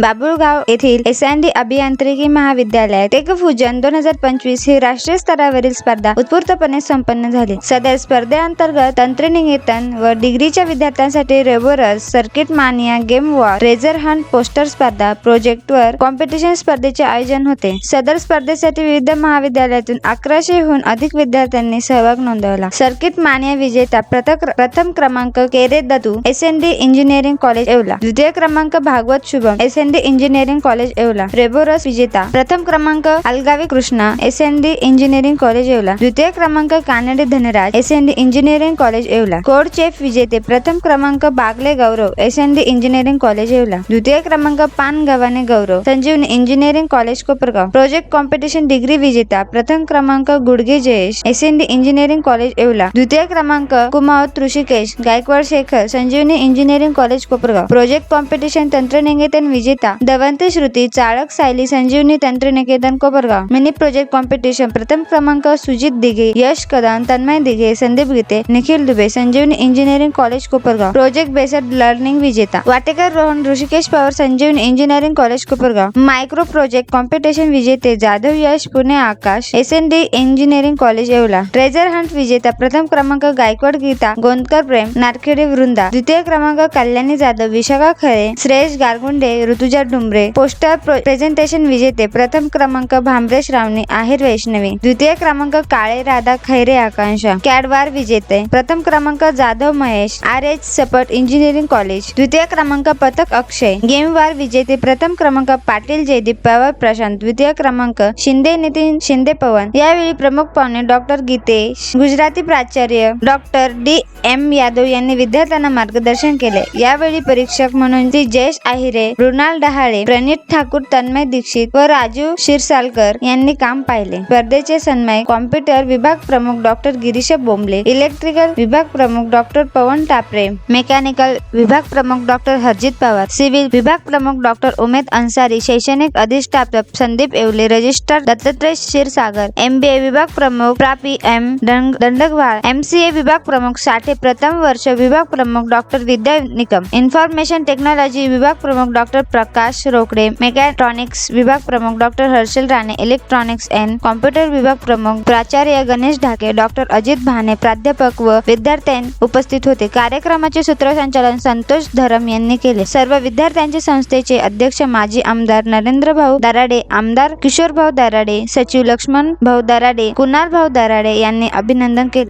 बाबुळगाव येथील S N D अभियांत्रिकी महाविद्यालयात एकभूजन दोन हजार पंचवीस ही राष्ट्रीय स्तरावरील स्पर्धा उत्स्फूर्तपणे संपन्न झाली. सदर स्पर्धेअंतर्गत तंत्रनिकेतन व डिग्रीच्या विद्यार्थ्यांसाठी रेबोरस circuit mania game war treasure hunt poster स्पर्धा प्रोजेक्टवर कॉम्पिटिशन स्पर्धेचे आयोजन होते. सदर स्पर्धेसाठी विविध महाविद्यालयातून अकराशेहून अधिक विद्यार्थ्यांनी सहभाग नोंदवला. सर्किट मानिया विजेता प्रथक- प्रथम क्रमांक Kere Dattu S N D engineering college Yeola. द्वितीय क्रमांक Bhagwat Shubham S N D engineering college Yeola रेबोरस विजेता प्रथम क्रमांक Algavi Krishna S N D engineering college Yeola द्वितीय क्रमांक Kanade Dhanraj S N D engineering college Yeola CodeChef विजेते प्रथम क्रमांक Bagle Gaurav S N D engineering college Yeola द्वितीय क्रमांक पान Gavhane Gaurav Sanjivani engineering college Kopargaon project competition degree विजेता प्रथम क्रमांक Gudge Jayesh S N D engineering college Yeola द्वितीय क्रमांक Kumawat Rishikesh Gaikwad Shekhar Sanjivani engineering college Kopargaon project competition तंत्रनिकेतन विजेते दवंती श्रुती चाळक सायली संजीवनी तंत्रनिकेतन कोपरगाव. मिनी प्रोजेक्ट कॉम्पिटिशन प्रथम क्रमांक Sujit Dighe Yash Kadam Tanmay Dighe Sandeep Gite Nikhil Dubey Sanjivani engineering college Kopargaon. Project based learning विजेता. Watekar Rohan Rishikesh Pawar Sanjivani engineering college Kopargaon. Micro project competition विजेते Jadhav Yash Pune Akash S N D engineering college Yeola. Treasure hunt विजेता प्रथम क्रमांक गायकवाड गीता गोंदकर प्रेम नारखेडे वृंदा. द्वितीय क्रमांक Kalyani Jadhav Vishakha Khare Shreyash Gargunde Rutuja Dumbare poster presentation विजेते. प्रथम क्रमांक भांबरे श्रावणी आहेर वैष्णवी. द्वितीय क्रमांक काळे राधा खैरे आकांक्षा. कॅडवार विजेते. प्रथम क्रमांक Jadhav Mahesh R H Sapat engineering college द्वितीय क्रमांक पथक अक्षय. गेमवार विजेते. प्रथम क्रमांक पाटील जयदीप पवार प्रशांत. द्वितीय क्रमांक शिंदे नितीन शिंदे पवन. यावेळी प्रमुख पाहुणे डॉक्टर गीतेश गुजराती प्राचार्य डॉक्टर डी एम यादव यांनी विद्यार्थ्यांना मार्गदर्शन केले. यावेळी परीक्षक म्हणून ती जयेश आहिरे मृणाल डहाळे प्रणित ठाकूर तन्मय दीक्षित व राजू क्षीरसालकर यांनी काम पाहिले. स्पर्धेचे सन्माय कॉम्प्युटर विभाग प्रमुख डॉक्टर गिरीश बोंबले इलेक्ट्रिकल विभाग प्रमुख डॉक्टर पवन टापरे मेकॅनिकल विभाग प्रमुख डॉक्टर हरजित पवार सिव्हिल विभाग प्रमुख डॉक्टर उमेद अन्सारी शैक्षणिक अधिष्ठापक संदीप येवले रजिस्ट्रार दत्तात्रय क्षीरसागर एमबीए विभाग प्रमुख प्रापी एम दंड- दंडकवाळ एमसीए विभाग प्रमुख साठे प्रथम वर्ष विभाग प्रमुख doctor Vidya Nikam information technology विभाग प्रमुख डॉक्टर प्रकाश रोकडे मेकॅट्रॉनिक्स विभाग प्रमुख doctor Harshal Rane electronics and computer विभाग प्रमुख प्राचार्य गणेश ढाके डॉक्टर अजित भाने प्राध्यापक व विद्यार्थ्यां उपस्थित होते. कार्यक्रमाचे सूत्रसंचालन संतोष धरम यांनी केले. सर्व विद्यार्थ्यांचे संस्थेचे अध्यक्ष माजी आमदार नरेंद्र भाऊ दराडे आमदार किशोर भाऊ दराडे सचिव लक्ष्मण भाऊ दराडे कुणाल भाऊ दराडे यांनी अभिनंदन केले.